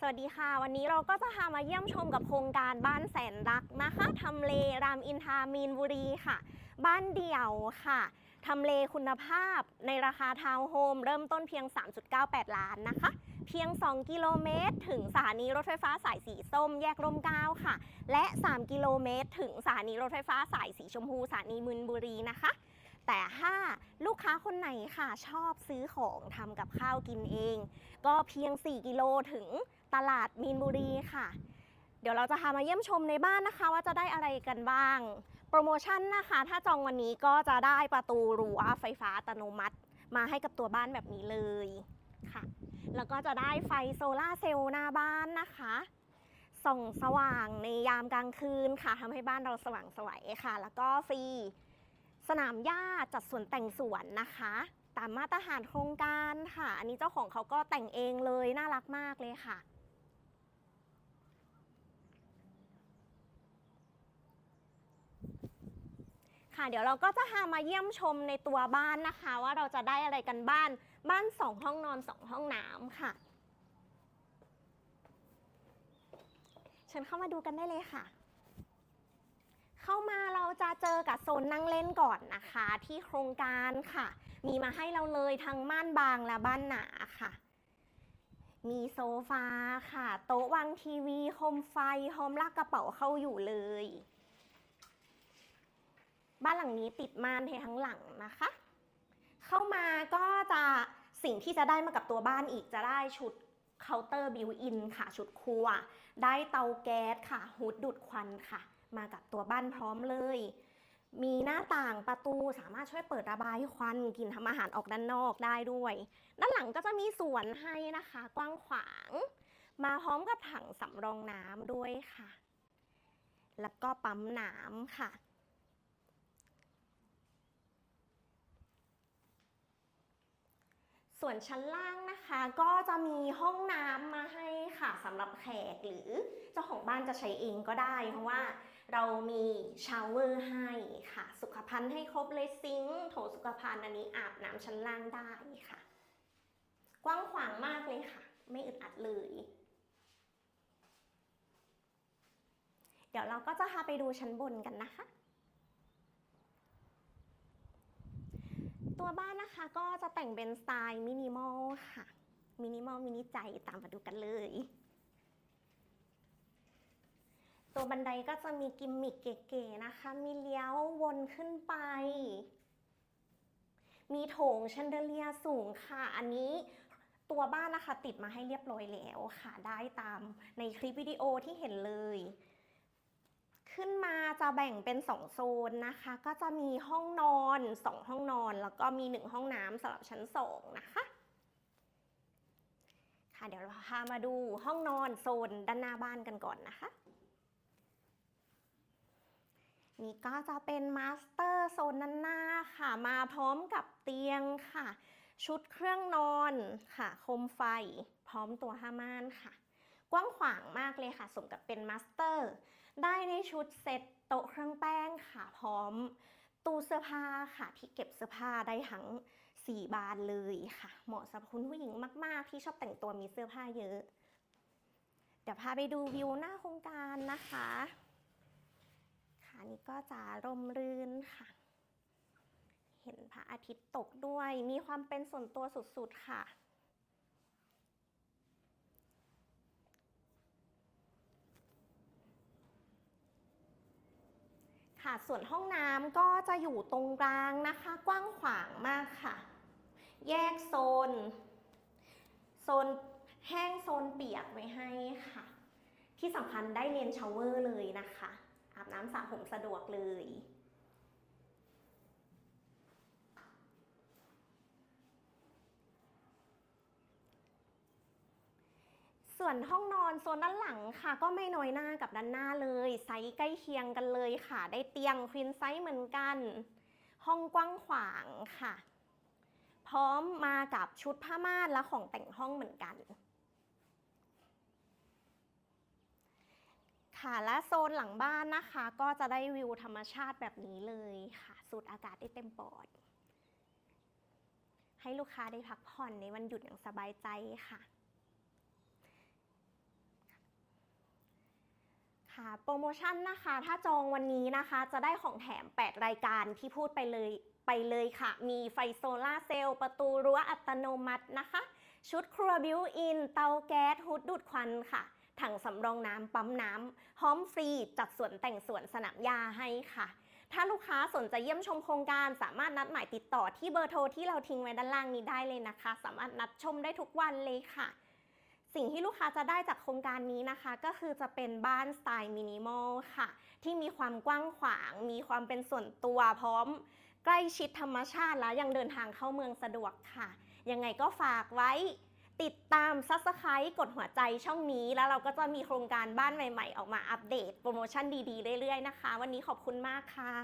สวัสดีค่ะ วันนี้เราก็จะพามาเยี่ยมชมกับโครงการบ้านแสนรักนะคะทำเลรามอินทามีนบุรีค่ะ บ้านเดี่ยวค่ะทำเลคุณภาพในราคาทาวน์โฮมเริ่มต้นเพียง 3.98 ล้านนะคะ เพียง 2 กิโลเมตร ถึงสถานีรถไฟฟ้าสายสีส้มแยกร่มเก้าค่ะ และ 3 กิโลเมตร ถึงสถานีรถไฟฟ้าสายสีชมพูสถานีมินบุรีนะคะ แต่ถ้าลูกค้าคนไหนค่ะชอบซื้อของทำกับข้าวกินเอง ก็เพียง 4 กิโลถึงตลาดมีนบุรีค่ะ เดี๋ยวเราจะพามาเยี่ยมชมในบ้านนะคะ ว่าจะได้อะไรกันบ้าง โปรโมชั่นนะคะ ถ้าจองวันนี้ก็จะได้ประตูรั้วไฟฟ้าอัตโนมัติ มาให้กับตัวบ้านแบบนี้เลยค่ะ แล้วก็จะได้ไฟโซลาเซลล์หน้าบ้านนะคะส่องสว่างในยามกลางคืนค่ะทำให้บ้านเราสว่างสวยค่ะ แล้วก็ฟรี สนามหญ้าจัดสวนแต่งสวนนะคะ ตามมาตรฐานโครงการค่ะ อันนี้เจ้าของเขาก็แต่งเองเลยน่ารักมากเลยค่ะ ค่ะ เดี๋ยวเราก็จะพามาเยี่ยมชมในตัวบ้านนะคะ ว่าเราจะได้อะไรกันบ้านบ้าน 2 ห้องนอน 2 ห้องน้ำค่ะเชิญเข้ามาดูกันได้เลยค่ะ เข้ามาเราจะเจอกับโซนนั่งเล่นก่อนนะคะ ที่โครงการค่ะ มีมาให้เราเลยทั้งม่านบางและบ้านหนาค่ะ มีโซฟาค่ะ โต๊ะวางทีวีโคมไฟโฮมลากกระเป๋าเข้าอยู่เลย บ้านหลังนี้ติดม่านให้ทั้งหลังนะคะ เข้ามาก็จะสิ่งที่จะได้มากับตัวบ้านอีกจะได้ชุดเคาน์เตอร์บิวอินค่ะ ชุดครัว ได้เตาแก๊สค่ะฮูดดูดควันค่ะ มากับตัวบ้านพร้อมเลย มีหน้าต่างประตูสามารถช่วยเปิดระบายควันกลินทำอาหารออกด้านนอกได้ด้วย ด้านหลังก็จะมีสวนให้นะคะ กว้างขวาง มาพร้อมกับถังสำรองน้ำด้วยค่ะ แล้วก็ปั๊มน้ำค่ะส่วนชั้นล่างนะคะก็จะมีห้องน้ำมาให้ค่ะสำหรับแขกหรือเจ้าของบ้านจะใช้เองก็ได้ เพราะว่า เรามีชาวเวอร์ให้ค่ะ สุขภัณฑ์ให้ครบเลยซิงค์โถสุขภัณฑ์อันนี้อาบน้ำชั้นล่างได้ค่ะ กว้างขวางมากเลยค่ะ ไม่อึดอัดเลย เดี๋ยวเราก็จะพาไปดูชั้นบนกันนะคะตัวบ้านนะคะก็จะแต่งเป็นสไตล์มินิมอลค่ะ มินิมอลมินิใจตามมาดูกันเลย ตัวบันไดก็จะมีกิมมิคเก๋ๆนะคะ มีเลี้ยววนขึ้นไป มีโถงแชนเดเลียร์สูงค่ะ อันนี้ตัวบ้านนะคะติดมาให้เรียบร้อยแล้วค่ะ ได้ตามในคลิปวิดีโอที่เห็นเลย ขึ้นมาจะแบ่งเป็น 2 โซนนะคะ ก็จะมีห้องนอน 2 ห้องนอน แล้วก็มี 1 ห้องน้ำสำหรับชั้น 2 นะคะ ค่ะเดี๋ยวเราพามาดูห้องนอนโซนด้านหน้าบ้านกันก่อนนะคะ นี่ก็จะเป็นมาสเตอร์โซนด้านหน้าค่ะ มาพร้อมกับเตียงค่ะ ชุดเครื่องนอนค่ะโคมไฟ พร้อมตัวผ้าม่านค่ะ กว้างขวางมากเลยค่ะ สมกับเป็นมาสเตอร์ ได้ในชุดเซ็ตโต๊ะเครื่องแป้งค่ะ พร้อมตู้เสื้อผ้าค่ะ ที่เก็บเสื้อผ้าได้ทั้ง 4 บานเลยค่ะ เหมาะสำหรับคุณผู้หญิงมาก ๆ ที่ชอบแต่งตัวมีเสื้อผ้าเยอะ เดี๋ยวพาไปดูวิวหน้าโครงการนะคะ นี่ก็จะร่มรื่นค่ะ เห็นพระอาทิตย์ตกด้วย มีความเป็นส่วนตัวสุดๆค่ะ ค่ะ ส่วนห้องน้ำก็จะอยู่ตรงกลางนะคะ กว้างขวางมากค่ะ แยกโซน โซนแห้งโซนเปียกไว้ให้ค่ะ ที่สำคัญได้เลนชาวเวอร์เลยนะคะ อาบน้ำสระผมสะดวกเลย ส่วนห้องนอนโซนด้านหลังค่ะ ก็ไม่น้อยหน้ากับด้านหน้าเลย ไซส์ใกล้เคียงกันเลยค่ะ ได้เตียงควินไซส์เหมือนกัน ห้องกว้างขวางค่ะ พร้อมมากับชุดผ้าม่านและของแต่งห้องเหมือนกัน ค่ะ และโซนหลังบ้านนะคะ ก็จะได้วิวธรรมชาติแบบนี้เลยค่ะ สูดอากาศได้เต็มปอด ให้ลูกค้าได้พักผ่อนในวันหยุดอย่างสบายใจค่ะค่ะโปรโมชั่นนะคะ ถ้าจองวันนี้นะคะ จะได้ของแถม 8 รายการที่พูดไปเลยไปเลยค่ะ มีไฟโซลาเซลล์ประตูรั้วอัตโนมัตินะคะ ชุดครัวบิวอิน เตาแก๊สฮุดดูดควันค่ะ ถังสำรองน้ำปั๊มน้ำพร้อมฟรีจัดสวนแต่งสวนสนามหญ้าให้ค่ะ ถ้าลูกค้าสนใจเยี่ยมชมโครงการสามารถนัดหมายติดต่อที่เบอร์โทรที่เราทิ้งไว้ด้านล่างนี้ได้เลยนะคะ สามารถนัดชมได้ทุกวันเลยค่ะ สิ่งที่ลูกค้าจะได้จากโครงการนี้นะคะ ก็คือจะเป็นบ้านสไตล์มินิมอลค่ะ ที่มีความกว้างขวาง มีความเป็นส่วนตัวพร้อมใกล้ชิดธรรมชาติแล้วยังเดินทางเข้าเมืองสะดวกค่ะ ยังไงก็ฝากไว้ ติดตามซับสไครต์กดหัวใจช่องนี้ แล้วเราก็จะมีโครงการบ้านใหม่ ๆ ออกมาอัปเดต โปรโมชั่นดี ๆ เรื่อย ๆ นะคะ วันนี้ขอบคุณมากค่ะ